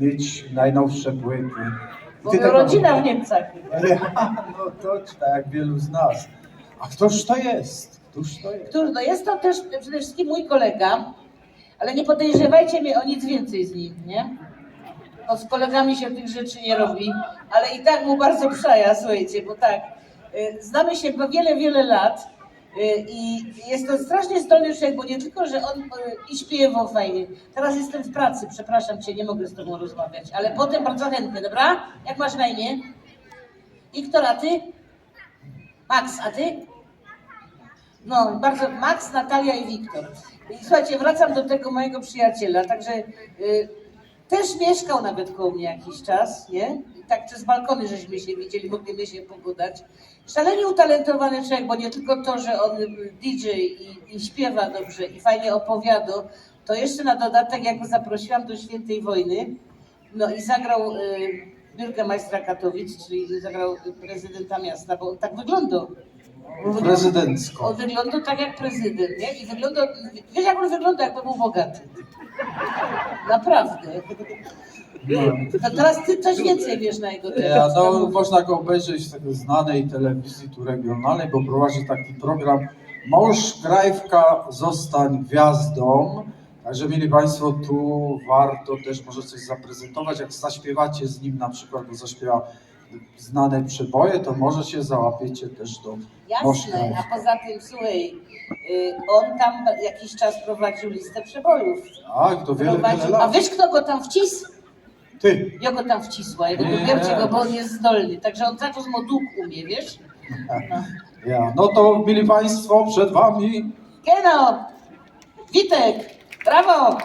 mieć najnowsze płyty. Bo Ty tego- rodzina w Niemcach. No to tak jak wielu z nas. A któż to jest? Któż to jest? Który, no jest to też przede wszystkim mój kolega, ale nie podejrzewajcie mnie o nic więcej z nim, nie? Bo z kolegami się tych rzeczy nie robi, ale i tak mu bardzo przaja, słuchajcie, bo tak, y, znamy się po wiele, wiele lat i jest to strasznie zdolny człowiek, bo nie tylko, że on y, i śpiewał fajnie. Teraz jestem w pracy, przepraszam cię, nie mogę z tobą rozmawiać, ale potem bardzo chętnie, dobra? Jak masz na imię? Wiktor, a ty? Max, a ty? No, bardzo Max, Natalia i Wiktor. I słuchajcie, wracam do tego mojego przyjaciela, także y, też mieszkał nawet koło mnie jakiś czas, nie? Tak przez balkony żeśmy się widzieli, mogliśmy się pogadać. Szalenie utalentowany człowiek, bo nie tylko to, że on DJ i, i śpiewa dobrze i fajnie opowiada, to jeszcze na dodatek, jak go zaprosiłam do Świętej Wojny, no i zagrał y, Bürgermeistra Katowic, czyli zagrał prezydenta miasta, bo on tak wyglądał. Prezydencko. On wygląda tak jak prezydent, nie? I wygląda, wiesz jak on wygląda, jakby był bogaty. Naprawdę. No. Teraz ty coś więcej wiesz na jego Ja, temat. no, można go obejrzeć w takiej znanej telewizji tu regionalnej, bo prowadzi taki program Mąż Grajwka, zostań gwiazdą. Także mieli Państwo, tu warto też może coś zaprezentować. Jak zaśpiewacie z nim na przykład, bo zaśpiewa znane przeboje, to może się załapiecie też do Jasne, a poza tym, słuchaj, y, on tam jakiś czas prowadził listę przebojów. Tak, to wiele, wiele Prowadził, a lat. wiesz kto go tam wcisł? Ty. Ja go tam wcisła, ja go Nie. go, bo on jest zdolny. Także on cały czas moduk umie, wiesz? Ja. No to, mieli Państwo, przed Wami Keno! Witek! Brawo!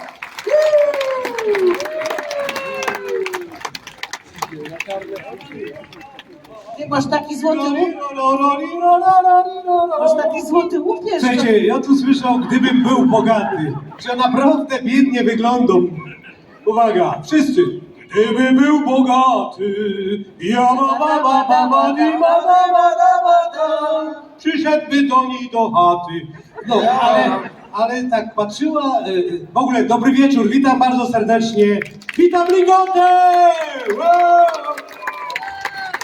Ty masz taki złoty łup, masz taki złoty łup, wiesz? Słuchajcie, ja tu słyszę, gdybym był bogaty, że naprawdę biednie wyglądam. Uwaga, wszyscy. Gdyby był bogaty, ja ma ma ma ma ma di, ma ma da, przyszedłby do niej do chaty. No, ale, ale tak patrzyła, y, w ogóle dobry wieczór, witam bardzo serdecznie. Witam Ligotę! Wow!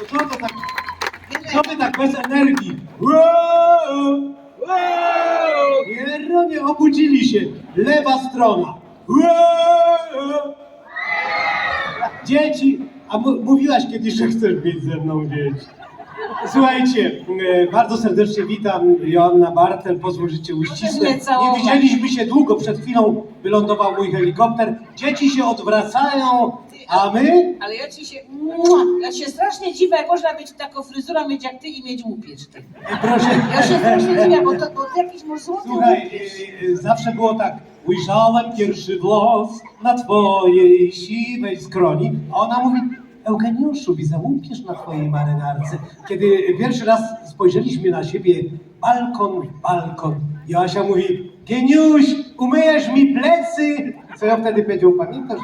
Co to tak, co wy tak bez energii? Wow! Wow! Jeronie, obudzili się. Lewa strona. Wow! Dzieci, a mówiłaś kiedyś, że chcesz mieć ze mną dzieci. Słuchajcie, e, bardzo serdecznie witam Joanna Bartel, pozwól, że cię uścisnę. mnie całować. Nie widzieliśmy się długo, przed chwilą wylądował mój helikopter. Dzieci się odwracają, a my? Ale ja ci się, ja się strasznie dziwię, jak można mieć taką fryzurę, mieć jak ty i mieć. Ty. E, Proszę. Ja się strasznie dziwię, bo to bo to jakiś złoty Słuchaj, e, e, zawsze było tak. Ujrzałem pierwszy włos na twojej siwej skroni, a ona mówi, Eugeniuszu, widzę łupiesz na twojej marynarce. Kiedy pierwszy raz spojrzeliśmy na siebie, balkon w balkon, Joasia mówi, Geniuś, umyjesz mi plecy. Co ja wtedy powiedział, pamiętasz?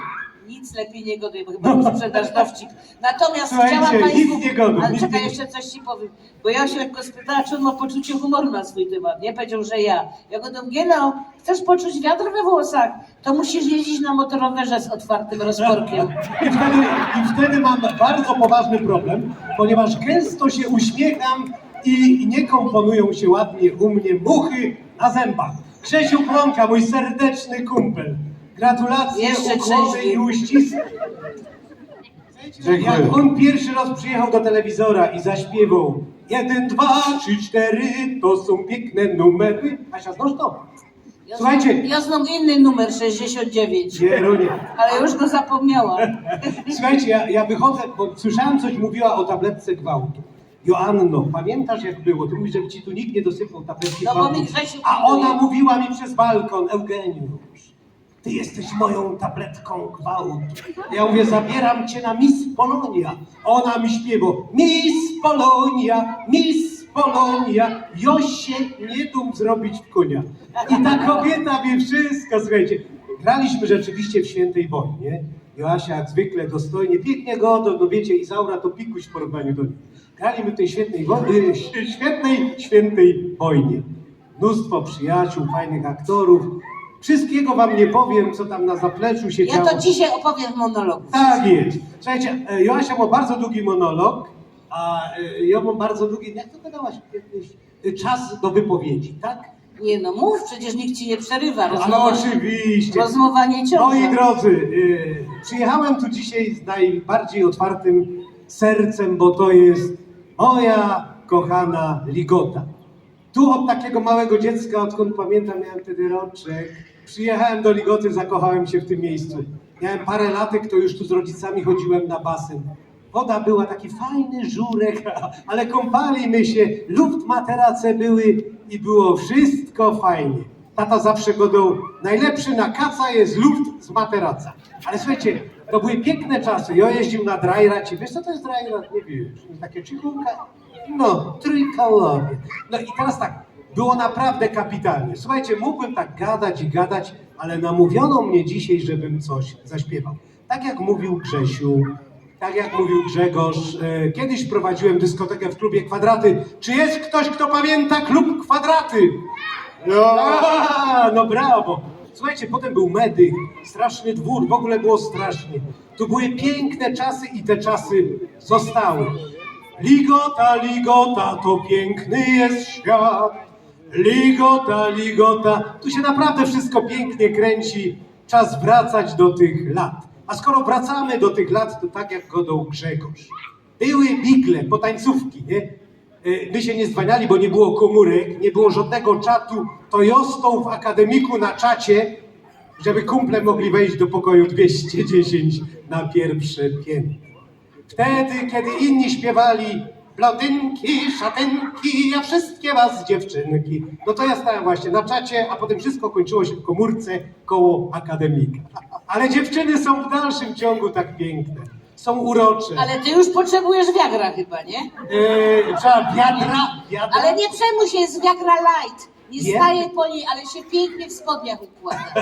Nic lepiej nie goduj, bo chyba mi sprzedasz dowcik. Natomiast Słuchajcie, chciałam Państwu... nic nie goduj, Ale nic czekaj, nie- jeszcze coś Ci powiem. Bo ja się lekko spytała, czy on ma poczucie humoru na swój temat. Nie powiedział, że ja. Ja go do Gieno, chcesz poczuć wiatr we włosach? To musisz jeździć na motorowerze z otwartym rozporkiem. I wtedy, I wtedy mam bardzo poważny problem, ponieważ gęsto się uśmiecham i nie komponują się ładnie u mnie muchy na zębach. Grzesiu Plonka, mój serdeczny kumpel. Gratulacje, Jeszcze ukłony i uścisk. Dziękuję. Jak on pierwszy raz przyjechał do telewizora i zaśpiewał Jeden, dwa, trzy, cztery, to są piękne numery. Asia, znasz to? Ja Słuchajcie. znam, ja znam inny numer 69, Jeronie. ale już go zapomniałam. Słuchajcie, ja, ja wychodzę, bo słyszałem coś mówiła o tabletce gwałtu. Joanno, pamiętasz jak było? Ty mówisz, żeby ci tu nikt nie dosypał tabletki No gwałtu. A ona mówiła mi przez balkon, Eugeniusz, ty jesteś moją tabletką gwałtu. Ja mówię, zabieram cię na Miss Polonia. Ona mi śpiewa, Miss Polonia, Miss Polonia, Josie nie dum zrobić w konia. I ta kobieta wie wszystko, słuchajcie. Graliśmy rzeczywiście w Świętej Wojnie. Joasia jak zwykle dostojnie, pięknie godo, no wiecie, Izaura to pikuś w porównaniu do niej. Graliśmy w tej świetnej, wo- y, świetnej, świętej wojnie. Mnóstwo przyjaciół, fajnych aktorów. Wszystkiego wam nie powiem, co tam na zapleczu się Ja działo. to dzisiaj opowiem w monologu. Tak jest. Słuchajcie, e, Joasia ma bardzo długi monolog, a e, ja mam bardzo długi, jak to gadałaś kiedyś, e, czas do wypowiedzi, tak? Nie no, mów, przecież nikt ci nie przerywa. Ale Rozmowa, oczywiście. rozmowa nie ciągle. Moi drodzy, przyjechałem tu dzisiaj z najbardziej otwartym sercem, bo to jest moja kochana Ligota. Tu od takiego małego dziecka, odkąd pamiętam, miałem wtedy roczek. Przyjechałem do Ligoty, zakochałem się w tym miejscu. Miałem parę latek, to już tu z rodzicami chodziłem na basen. Woda była taki fajny żurek, ale kąpaliśmy się, luft materace były i było wszystko fajnie. Tata zawsze godał, najlepszy na kaca jest luft z materaca. Ale słuchajcie, to były piękne czasy. Ja jeździł na drajracie. Wiesz co to jest drajrat? Nie wiesz. Takie czygunka? No, trójkołowie. No i teraz tak, było naprawdę kapitalnie. Słuchajcie, mógłbym tak gadać i gadać, ale namówiono mnie dzisiaj, żebym coś zaśpiewał. Tak jak mówił Grzesiu, tak jak mówił Grzegorz, e, kiedyś prowadziłem dyskotekę w klubie Kwadraty. Czy jest ktoś, kto pamięta klub Kwadraty? No, a, no brawo. Słuchajcie, potem był medych, straszny dwór, w ogóle było strasznie. Tu były piękne czasy i te czasy zostały. Ligota, ligota, to piękny jest świat. Ligota, ligota, tu się naprawdę wszystko pięknie kręci. Czas wracać do tych lat. A skoro wracamy do tych lat, to tak jak godał Grzegorz. Były bigle, potańcówki, nie? Y, My się nie zwaniali, bo nie było komórek, nie było żadnego czatu. To jostą w akademiku na czacie, żeby kumple mogli wejść do pokoju 210 na pierwsze piętro. Wtedy, kiedy inni śpiewali blondynki, szatynki, ja wszystkie was dziewczynki. No to ja stałem właśnie na czacie, a potem wszystko kończyło się w komórce koło akademika. Ale dziewczyny są w dalszym ciągu tak piękne. Są urocze. Ale ty już potrzebujesz wiagra chyba, nie? Yy, trzeba wiadra, wiadra. Ale nie przejmuj się, jest wiagra light. Nie Nie? staje po niej, ale się pięknie w spodniach układa.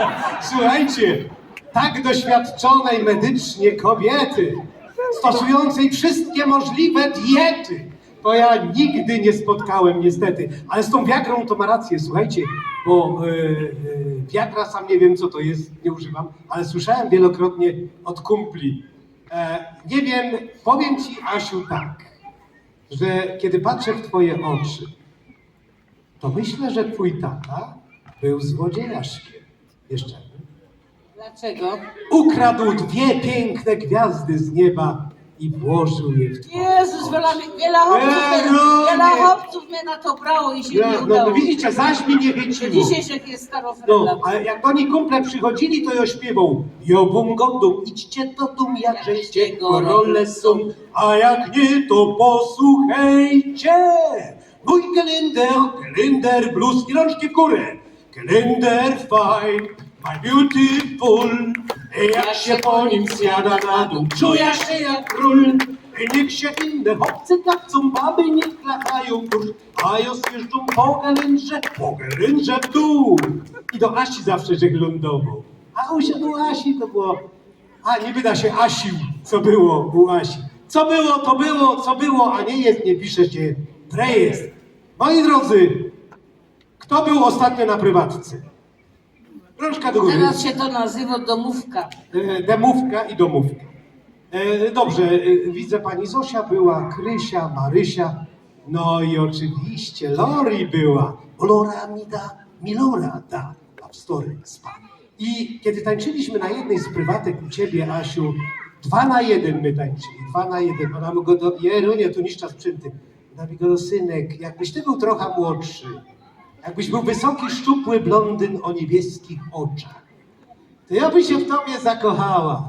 Słuchajcie, tak doświadczonej medycznie kobiety, stosującej wszystkie możliwe diety, to ja nigdy nie spotkałem niestety. Ale z tą wiagrą to ma rację, słuchajcie, bo e, e, wiagra sam nie wiem co to jest, nie używam, ale słyszałem wielokrotnie od kumpli. E, nie wiem, powiem ci Asiu tak, że kiedy patrzę w twoje oczy, to myślę, że twój tata był złodziejaszkiem. Jeszcze. Dlaczego? Ukradł dwie piękne gwiazdy z nieba i włożył je w twoje. Jezus, wiele, wiele chłopców, mnie, no wiele chłopców mnie na to brało i się nie no, udało. no widzicie, zaś mi nie wieciło. dzisiaj się jest starofrela. No, ale jak do niej kumple przychodzili, to ja śpiewał Jobum godum, idźcie do dum, jakżeście gorole są, a jak nie, to posłuchajcie. Mój kalender, kalender blues i rączki w górę. Kalender fine, my beautiful. Jak się po nim zjada na dół, czuję się jak król. Niech się inne chłopcy tapcą, baby nie klachają kurz, a ja zjeżdżą po galędrze, po w dół. I do Asi zawsze żeglądował. A u, u Asi to było, a niby da się Asił, co było u Asi. Co było, to było, co było, a nie jest, nie pisze się rejestr. Moi drodzy, kto był ostatnio na prywatce? Rączka do góry. Teraz się to nazywa domówka. E, demówka i domówka. E, Dobrze, e, widzę pani Zosia była, Krysia, Marysia, no i oczywiście Lori była. Lora mi da, Milora da, a w story spa. I kiedy tańczyliśmy na jednej z prywatek u ciebie, Asiu, dwa na jeden my tańczyli, dwa na jeden. Ona mi go do, Jerunie, tu niszcza sprzęty. Ona mi go, synek, jakbyś ty był trochę młodszy, jakbyś był wysoki, szczupły blondyn o niebieskich oczach, to ja by się w tobie zakochała.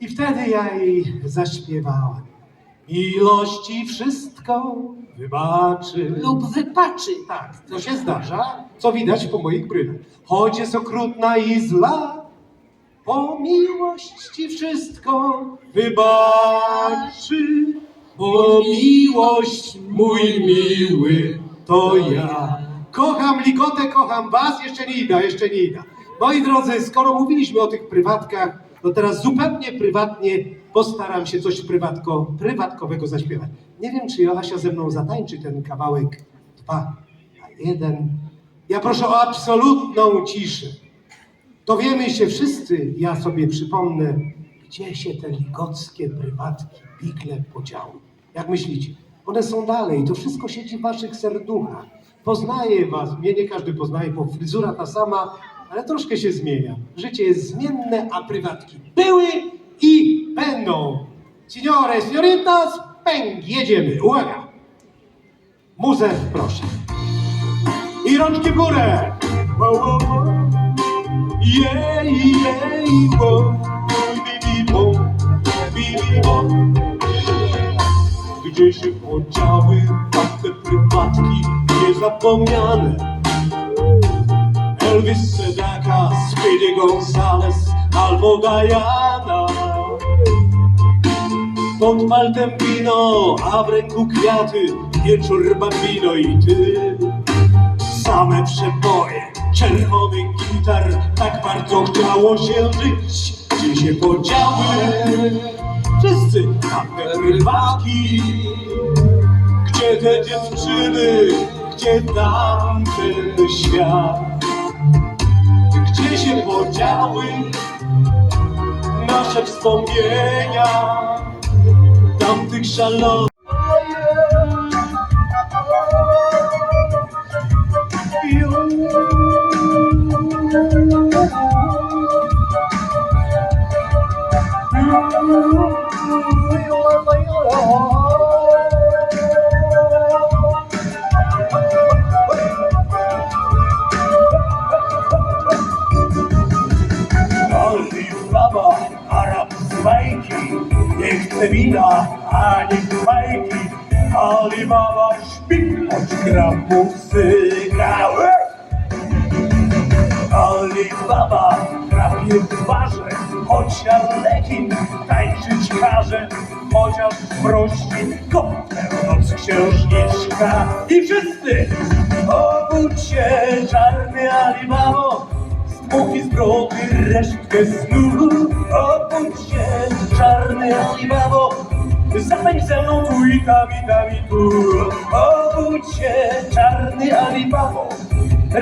I wtedy ja jej zaśpiewałem. Miłości wszystko wybaczy. Lub wypaczy. Tak, to się zdarza, co widać po moich brylach. Choć jest okrutna i zła, po miłości wszystko wybaczy. Bo miłość, mój miły, to ja. Kocham Ligotę, kocham was, jeszcze nie ida, jeszcze nie ida. Moi drodzy, skoro mówiliśmy o tych prywatkach, to teraz zupełnie prywatnie postaram się coś prywatko, prywatkowego zaśpiewać. Nie wiem, czy Joasia ze mną zatańczy ten kawałek dwa, a jeden. Ja proszę o absolutną ciszę. Dowiemy się wszyscy, ja sobie przypomnę, gdzie się te ligockie prywatki, bigle podziały. Jak myślicie? One są dalej, to wszystko siedzi w waszych serduchach. Poznaję was, mnie nie każdy poznaje, bo fryzura ta sama, ale troszkę się zmienia. Życie jest zmienne, a prywatki były i będą. Signore, signoritas, pęk, jedziemy. Uwaga! Muzę proszę. I rączki w górę! Wo, wo, wo. Jej, jej, wo. Bi, bi, bo. Gdzie się podziały prywatki niezapomniane? Elvis Sedaka, Speedy Gonzales albo Diana. Pod paltem wino, a w ręku kwiaty, wieczór bambino i ty. Same przeboje, czerwony gitar, tak bardzo chciało się żyć. Gdzie się podziały wszyscy tamte prywatki? Gdzie te dziewczyny, gdzie tamten świat? Gdzie się podziały nasze wspomnienia tamtych szalonych? Wina ani fajki. Alibaba śpi, choć gra muzyka. Alibaba drapie twarze, choć Arlekin tańczyć każe, chociaż mroźni kątem noc księżniczka. I wszyscy obudź się, czarny Alibabo, Smoki z brody, resztkę snu Obudź się, czarny Alibabo Zapędź ze mną tu i tam i tam i tu Obudź się, czarny Alibabo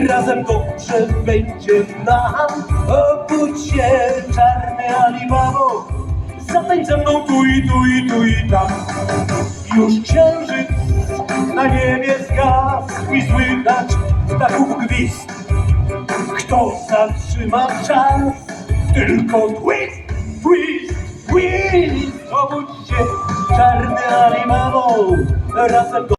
Razem dobrze będzie nam Obudź się, czarny Alibabo Zapędź ze mną tu i tu i tu i tam. Już księżyc na niebie zgasł I słychać ptaków gwizd kto zatrzyma czas? Tylko twist, twist, twist! Obudź się, czarny animało, razem do